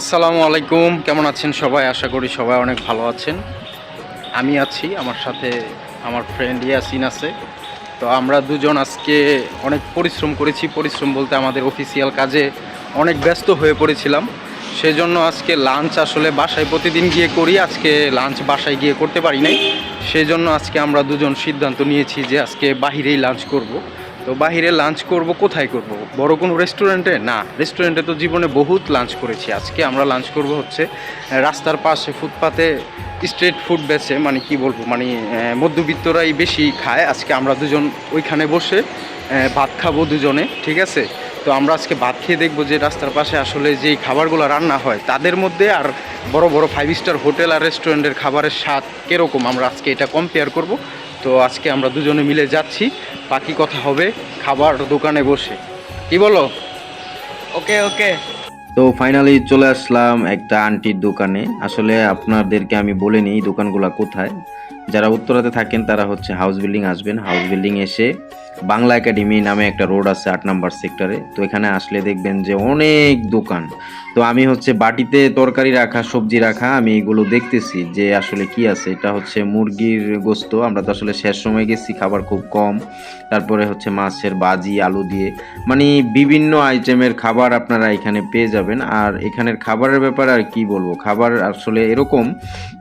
আসসালামু আলাইকুম। কেমন আছেন সবাই? আশা করি সবাই অনেক ভালো আছেন। আমি আছি, আমার সাথে আমার ফ্রেন্ড ইয়াসিন আছে। তো আমরা দুজন আজকে অনেক পরিশ্রম করেছি। পরিশ্রম বলতে আমাদের অফিসিয়াল কাজে অনেক ব্যস্ত হয়ে পড়েছিলাম। সেজন্য আজকে লাঞ্চ আসলে বাসায় প্রতিদিন গিয়ে করি। আজকে লাঞ্চ বাসায় গিয়ে করতে পারি নাই। সেজন্য আজকে আমরা দুজন সিদ্ধান্ত নিয়েছি যে আজকে বাহিরেই লাঞ্চ করব। তো বাহিরে লাঞ্চ করব, কোথায় করব? বড় কোনো রেস্টুরেন্টে না রেস্টুরেন্টে তো জীবনে বহুত লাঞ্চ করেছি। আজকে আমরা লাঞ্চ করব হচ্ছে রাস্তার পাশে, ফুটপাতে স্ট্রিট ফুড বেছে মানে কি বলব মানে মধ্যবিত্তরাই বেশি খায়। আজকে আমরা দুজন ওইখানে বসে ভাত খাব দুজনে ঠিক আছে? তো আমরা আজকে ভাত খেয়ে দেখব যে রাস্তার পাশে আসলে যেই খাবারগুলো রান্না হয় তাদের মধ্যে আর বড় বড় ফাইভ স্টার হোটেল আর রেস্টুরেন্টের খাবারের স্বাদ কীরকম? আমরা আজকে এটা কম্পেয়ার করব। তো আজকে আমরা দুজনে মিলে যাচ্ছি বাকি কথা হবে খাবার দোকানে বসে। কি বলো? ওকে ওকে। তো ফাইনালি চলে আসলাম একটা আন্টির দোকানে। আসলে আপনাদেরকে আমি বলে নিই দোকানগুলো কোথায়। যারা উত্তরাতে থাকেন তারা হচ্ছে হাউস বিল্ডিং আসবেন। হাউস বিল্ডিং এসে বাংলা একাডেমি নামে একটা রোড আছে আট নাম্বার সেক্টরে। তো এখানে আসলে দেখবেন যে অনেক দোকান। তো আমি হচ্ছে বাটিতে তরকারি রাখা, সবজি রাখা, আমি এগুলো দেখতেছি যে আসলে কি আছে। এটা হচ্ছে মুরগির গোস্ত। আমরা তো আসলে শেষ সময় গেছি, খাবার খুব কম। তারপরে হচ্ছে মাছের বাজি, আলু দিয়ে। মানে বিভিন্ন আইটেমের খাবার আপনারা এখানে পেয়ে যাবেন। আর এখানের খাবারের ব্যাপারে আর কি বলব? খাবার আসলে এরকম,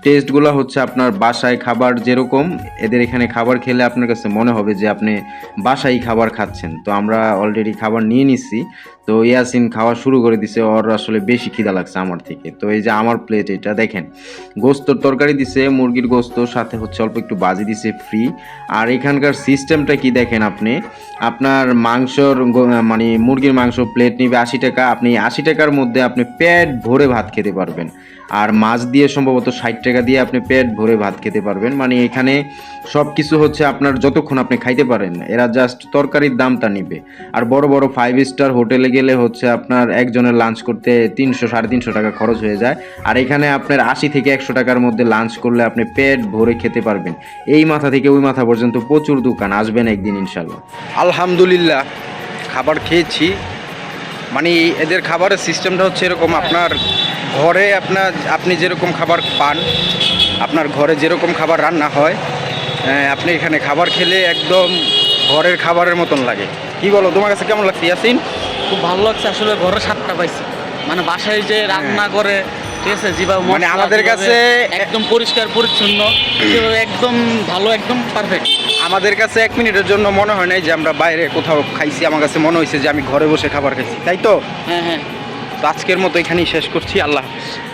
টেস্টগুলো হচ্ছে আপনার বাসায় খাবার যেরকম, এদের এখানে খাবার খেলে আপনার কাছে মনে হবে যে আপনি বাসায় খাবার খাচ্ছেন। তো আমরা অলরেডি খাবার নিয়ে নিছি। তো ইয়াসিন খাওয়া শুরু করে দিছে। ওর আসলে বেশি খিদা লাগছে আমার থেকে। তো এই যে আমার প্লেট এটা দেখেন, গোস্তর তরকারি দিছে, মুরগির গোস্ত, সাথে হচ্ছে অল্প একটু বাজি দিছে ফ্রি আর এখানকার সিস্টেমটা কি দেখেন আপনি? আপনার মাংসর মানে মুরগির মাংস প্লেট নিবে আশি টাকা। আপনি আশি টাকার মধ্যে আপনি পেট ভরে ভাত খেতে পারবেন। আর মাছ দিয়ে সম্ভবত ষাট টাকা দিয়ে আপনি পেট ভরে ভাত খেতে পারবেন। মানে এখানে সব কিছু হচ্ছে আপনার যতক্ষণ আপনি খাইতে পারেন। এরা জাস্ট তরকারির দামটা নিবে। আর বড় বড় ফাইভ স্টার হোটেলে গেলে হচ্ছে আপনার একজনের লাঞ্চ করতে তিনশো সাড়ে তিনশো টাকা খরচ হয়ে যায়। আর এখানে আপনার আশি থেকে একশো টাকার মধ্যে লাঞ্চ করলে আপনি পেট ভরে খেতে পারবেন। এই মাথা থেকে ওই মাথা পর্যন্ত প্রচুর দোকান আসবেন একদিন ইনশাল্লাহ আলহামদুলিল্লাহ খাবার খেয়েছি। মানে এদের খাবারের সিস্টেমটা হচ্ছে এরকম আপনার ঘরে আপনার আপনি যেরকম খাবার পান আপনার ঘরে যেরকম খাবার রান্না হয় আহ, আপনি এখানে খাবার খেলে একদম ঘরের খাবারের মতন লাগে। কি বলো তোমার কাছে কেমন লাগছে ইয়াসিন? খুব ভালো লাগছে আসলে ঘরে সাতটা পাইছি। মানে বাসায় যে রান্না করে ঠিক আছে যেভাবে মানে আমাদের কাছে- একদম পরিষ্কার পরিচ্ছন্ন একদম ভালো একদম পারফেক্ট আমাদের কাছে এক মিনিটের জন্য মনে হয় নাই যে আমরা বাইরে কোথাও খাইছি। আমার কাছে মনে হয়েছে যে আমি ঘরে বসে খাবার খাইছি তাই তো? হ্যাঁ হ্যাঁ। তো আজকের মতো এখানেই শেষ করছি আল্লাহ হাফিজ।